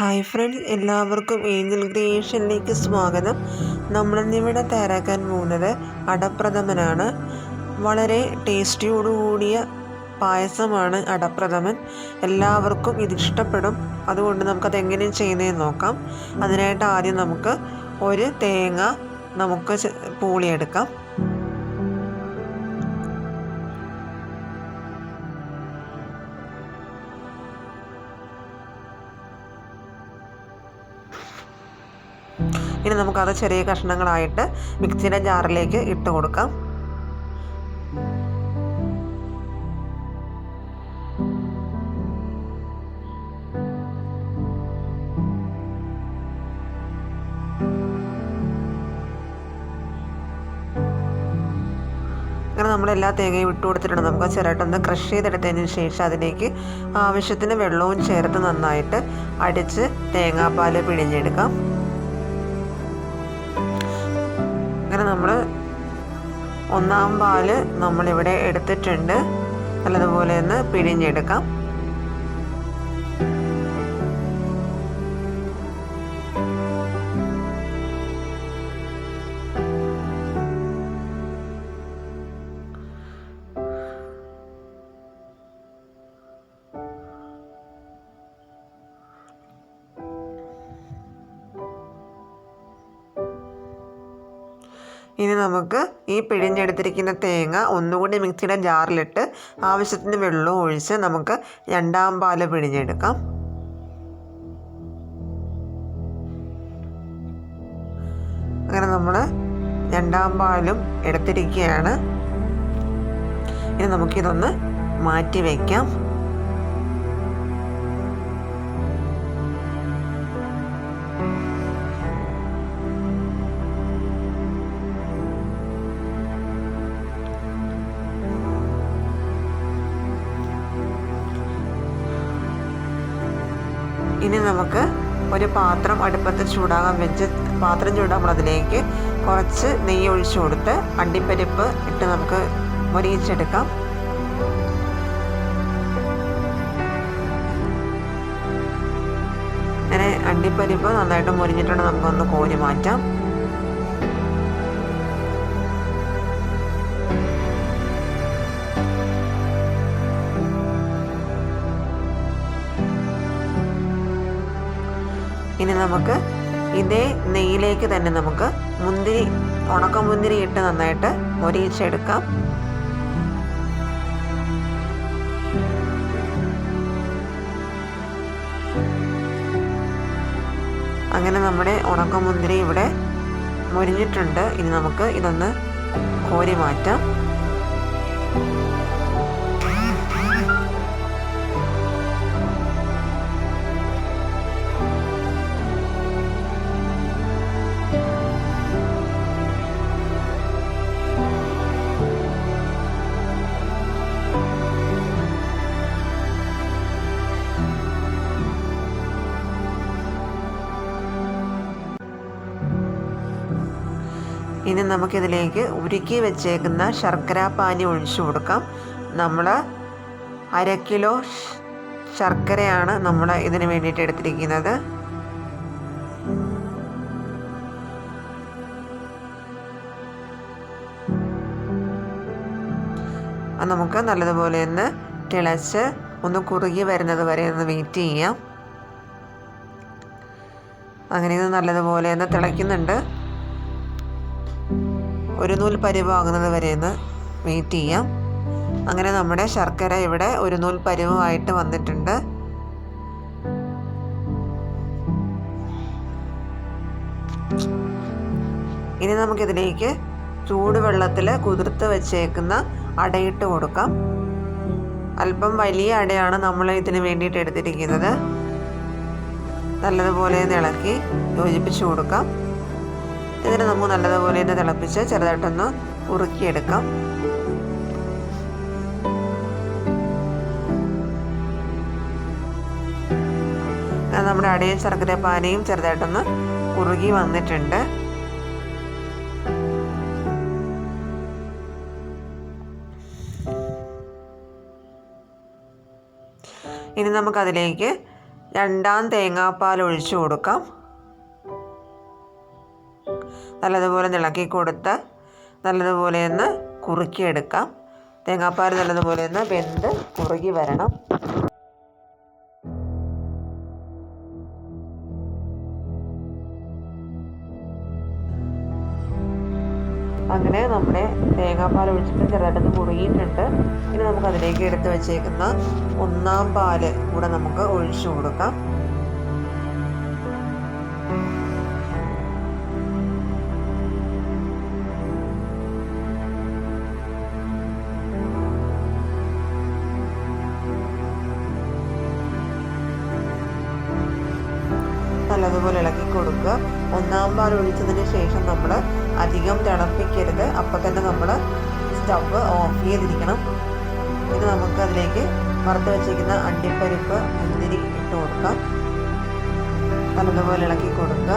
Hi friends എല്ലാവർക്കും Angel ക്രിയേഷനിലേക്ക് സ്വാഗതം. നമ്മളിന്നിവിടെ തയ്യാറാക്കാൻ പോകുന്നത് അടപ്രഥമനാണ്. വളരെ ടേസ്റ്റിയോടുകൂടിയ പായസമാണ് അടപ്രഥമൻ. എല്ലാവർക്കും ഇത് ഇഷ്ടപ്പെടും. അതുകൊണ്ട് നമുക്കത് എങ്ങനെ ചെയ്യുന്നതെന്ന് നോക്കാം. അതിനായിട്ട് ആദ്യം നമുക്ക് ഒരു തേങ്ങ നമുക്ക് പൂളിയെടുക്കാം. ഇനി നമുക്കത് ചെറിയ കഷ്ണങ്ങളായിട്ട് മിക്സിയുടെ ജാറിലേക്ക് ഇട്ട് കൊടുക്കാം. അങ്ങനെ നമ്മൾ എല്ലാ തേങ്ങയും ഇട്ട് കൊടുത്തിട്ടുണ്ട്. നമുക്ക് ചെറുതായിട്ടൊന്ന് ക്രഷ് ചെയ്തെടുത്തതിന് ശേഷം അതിലേക്ക് ആവശ്യത്തിന് വെള്ളവും ചേർത്ത് നന്നായിട്ട് അടിച്ച് തേങ്ങാപ്പാൽ പിഴിഞ്ഞെടുക്കാം. അങ്ങനെ നമ്മൾ ഒന്നാം പാൽ നമ്മളിവിടെ എടുത്തിട്ടുണ്ട്. നല്ലതുപോലെ ഒന്ന് പിഴിഞ്ഞെടുക്കാം. ഇനി നമുക്ക് ഈ പിഴിഞ്ഞെടുത്തിരിക്കുന്ന തേങ്ങ ഒന്നുകൂടി മിക്സിയുടെ ജാറിലിട്ട് ആവശ്യത്തിന് വെള്ളം ഒഴിച്ച് നമുക്ക് രണ്ടാം പാൽ പിഴിഞ്ഞെടുക്കാം. അങ്ങനെ നമ്മൾ രണ്ടാം പാലും എടുത്തിരിക്കുകയാണ്. ഇനി നമുക്കിതൊന്ന് മാറ്റി വയ്ക്കാം. നമുക്ക് ഒരു പാത്രം അടുപ്പത്ത് ചൂടാകാൻ വെച്ച് പാത്രം ചൂടാകുമ്പോൾ അതിലേക്ക് കുറച്ച് നെയ്യ് ഒഴിച്ചു കൊടുത്ത് അണ്ടിപ്പരിപ്പ് ഇട്ട് നമുക്ക് മൊരിയിച്ചെടുക്കാം. അങ്ങനെ അണ്ടിപ്പരിപ്പ് നന്നായിട്ട് മുരിഞ്ഞിട്ടുണ്ട്. നമുക്കൊന്ന് കോരി മാറ്റാം. ഇനി നമുക്ക് ഇതേ നെയ്യിലേക്ക് തന്നെ നമുക്ക് മുന്തിരി ഉണക്കമുന്തിരി ഇട്ട് നന്നായിട്ട് മൊരിയിച്ചെടുക്കാം അങ്ങനെ നമ്മുടെ ഉണക്കമുന്തിരി ഇവിടെ മുരിഞ്ഞിട്ടുണ്ട്. ഇനി നമുക്ക് ഇതൊന്ന് കോരി മാറ്റാം. ഇനി നമുക്കിതിലേക്ക് ഉരുക്കി വെച്ചേക്കുന്ന ശർക്കര പാനി ഒഴിച്ചു കൊടുക്കാം. നമ്മൾ അര കിലോ ശർക്കരയാണ് നമ്മൾ ഇതിന് വേണ്ടിയിട്ട് എടുത്തിരിക്കുന്നത്. നമുക്ക് നല്ലതുപോലെ ഒന്ന് തിളച്ച് ഒന്ന് കുറുകി വരുന്നത് വരെ ഒന്ന് വെയിറ്റ് ചെയ്യാം. അങ്ങനെ ഇത് നല്ലതുപോലെ ഒന്ന് തിളയ്ക്കുന്നുണ്ട്. ഒരു നൂൽ പരിവാകുന്നത് വരെ ഒന്ന് വെയിറ്റ് ചെയ്യാം. അങ്ങനെ നമ്മുടെ ശർക്കര ഇവിടെ ഒരു നൂൽ പരിവുമായിട്ട് വന്നിട്ടുണ്ട്. ഇനി നമുക്കിതിലേക്ക് ചൂടുവെള്ളത്തിൽ കുതിർത്ത് വെച്ചേക്കുന്ന അടയിട്ട് കൊടുക്കാം. അല്പം വലിയ അടയാണ് നമ്മൾ ഇതിന് വേണ്ടിയിട്ട് എടുത്തിരിക്കുന്നത്. നല്ലതുപോലെ ഇളക്കി യോജിപ്പിച്ച് കൊടുക്കാം. ഇതിന് നമുക്ക് നല്ലതുപോലെ തന്നെ തിളപ്പിച്ച് ചെറുതായിട്ടൊന്ന് ഉറുക്കിയെടുക്കാം. നമ്മുടെ അടയും ശർക്കര പാനയും ചെറുതായിട്ടൊന്ന് കുറുകി വന്നിട്ടുണ്ട്. ഇനി നമുക്കതിലേക്ക് രണ്ടാം തേങ്ങാപ്പാൽ ഒഴിച്ചു കൊടുക്കാം. നല്ലതുപോലെ ഇളക്കി കൊടുത്ത് നല്ലതുപോലെ ഒന്ന് കുറുക്കിയെടുക്കാം. തേങ്ങാപ്പാൽ നല്ലതുപോലെ ഒന്ന് വെന്ത് കുറുകി വരണം. അങ്ങനെ നമ്മുടെ തേങ്ങാപ്പാൽ ഒഴിച്ചിട്ട് ചെറുതായിട്ടൊന്ന് കുറുകിയിട്ടുണ്ട്. ഇനി നമുക്ക് അതിലേക്ക് എടുത്ത് വെച്ചേക്കുന്ന ഒന്നാം പാൽ കൂടെ നമുക്ക് ഒഴിച്ചു കൊടുക്കാം. നല്ലതുപോലെ ഇളക്കി കൊടുക്കുക. ഒന്നാം പാൽ ഒഴിച്ചതിന് ശേഷം നമ്മൾ അധികം തിളപ്പിക്കരുത്. അപ്പം തന്നെ നമ്മൾ സ്റ്റവ് ഓഫ് ചെയ്തിരിക്കണം. ഇത് നമുക്ക് അതിലേക്ക് വറുത്ത് വെച്ചിരിക്കുന്ന അണ്ടിപ്പരിപ്പ് മുന്തിരി ഇട്ട് കൊടുക്കാം. നല്ലതുപോലെ ഇളക്കി കൊടുക്കുക.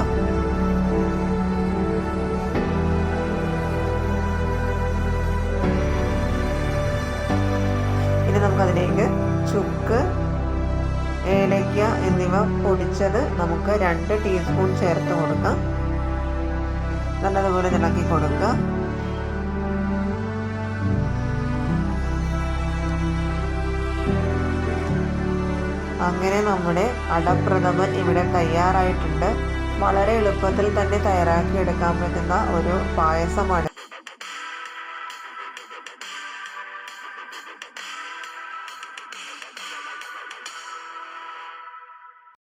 എന്നിവ പൊടിച്ചത് നമുക്ക് രണ്ട് ടീസ്പൂൺ ചേർത്ത് കൊടുക്കാം. നല്ലതുപോലെ ഇളക്കി കൊടുക്കുക. അങ്ങനെ നമ്മുടെ അടപ്രഥമൻ ഇവിടെ തയ്യാറായിട്ടുണ്ട്. വളരെ എളുപ്പത്തിൽ തന്നെ തയ്യാറാക്കി എടുക്കാൻ പറ്റുന്ന ഒരു പായസമാണ്.